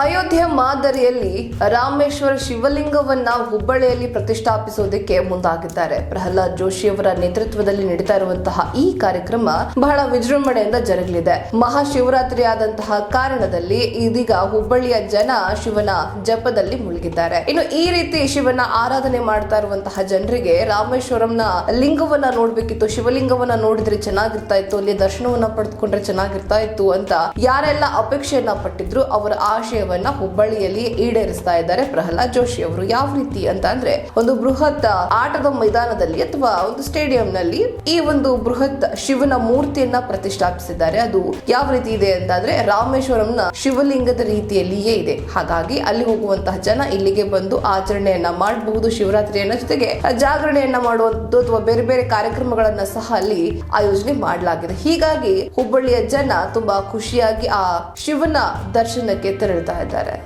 ಅಯೋಧ್ಯೆ ಮಾದರಿಯಲ್ಲಿ ರಾಮೇಶ್ವರ ಶಿವಲಿಂಗವನ್ನ ಹುಬ್ಬಳ್ಳಿಯಲ್ಲಿ ಪ್ರತಿಷ್ಠಾಪಿಸುವುದಕ್ಕೆ ಮುಂದಾಗಿದ್ದಾರೆ. ಪ್ರಹ್ಲಾದ್ ಜೋಶಿ ಅವರ ನೇತೃತ್ವದಲ್ಲಿ ನಡೀತಾ ಇರುವಂತಹ ಈ ಕಾರ್ಯಕ್ರಮ ಬಹಳ ವಿಜೃಂಭಣೆಯಿಂದ ಜರುಗಲಿದೆ. ಮಹಾಶಿವರಾತ್ರಿ ಆದಂತಹ ಕಾರಣದಲ್ಲಿ ಇದೀಗ ಹುಬ್ಬಳ್ಳಿಯ ಜನ ಶಿವನ ಜಪದಲ್ಲಿ ಮುಳುಗಿದ್ದಾರೆ. ಇನ್ನು ಈ ರೀತಿ ಶಿವನ ಆರಾಧನೆ ಮಾಡ್ತಾ ಇರುವಂತಹ ಜನರಿಗೆ ರಾಮೇಶ್ವರಂನ ಲಿಂಗವನ್ನ ನೋಡ್ಬೇಕಿತ್ತು, ಶಿವಲಿಂಗವನ್ನ ನೋಡಿದ್ರೆ ಚೆನ್ನಾಗಿರ್ತಾ ಇತ್ತು ಅಲ್ಲಿ ದರ್ಶನವನ್ನ ಪಡೆದುಕೊಂಡ್ರೆ ಚೆನ್ನಾಗಿರ್ತಾ ಇತ್ತು ಅಂತ ಯಾರೆಲ್ಲ ಅಪೇಕ್ಷೆಯನ್ನ ಪಟ್ಟಿದ್ರು, ಅವರ ಆಶಯವನ್ನ ಹುಬ್ಬಳ್ಳಿಯಲ್ಲಿ ಈಡೇರಿಸ್ತಾ ಇದ್ದಾರೆ ಪ್ರಹ್ಲಾದ್ ಜೋಶಿ ಅವರು. ಯಾವ ರೀತಿ ಅಂತ ಅಂದ್ರೆ ಒಂದು ಬೃಹತ್ ಆಟದ ಮೈದಾನದಲ್ಲಿ ಅಥವಾ ಒಂದು ಸ್ಟೇಡಿಯಂ ನಲ್ಲಿ ಈ ಒಂದು ಬೃಹತ್ ಶಿವನ ಮೂರ್ತಿಯನ್ನ ಪ್ರತಿಷ್ಠಾಪಿಸಿದ್ದಾರೆ. ಅದು ಯಾವ ರೀತಿ ಇದೆ ಅಂತಂದ್ರೆ ರಾಮೇಶ್ವರಂನ ಶಿವಲಿಂಗದ ರೀತಿಯಲ್ಲಿಯೇ ಇದೆ. ಹಾಗಾಗಿ ಅಲ್ಲಿ ಹೋಗುವಂತಹ ಜನ ಇಲ್ಲಿಗೆ ಬಂದು ಆಚರಣೆಯನ್ನ ಮಾಡಬಹುದು, ಶಿವರಾತ್ರಿಯನ್ನ ಜೊತೆಗೆ ಜಾಗರಣೆಯನ್ನ ಮಾಡುವಂಥದ್ದು ಅಥವಾ ಬೇರೆ ಬೇರೆ ಕಾರ್ಯಕ್ರಮಗಳನ್ನ ಸಹ ಅಲ್ಲಿ ಆಯೋಜನೆ ಮಾಡಲಾಗಿದೆ. ಹೀಗಾಗಿ ಹುಬ್ಬಳ್ಳಿಯ ಜನ ತುಂಬಾ ಖುಷಿಯಾಗಿ ಆ ಶಿವನ ದರ್ಶನಕ್ಕೆ ತೆರಳುತ್ತಾ ಇದ್ದಾರೆ.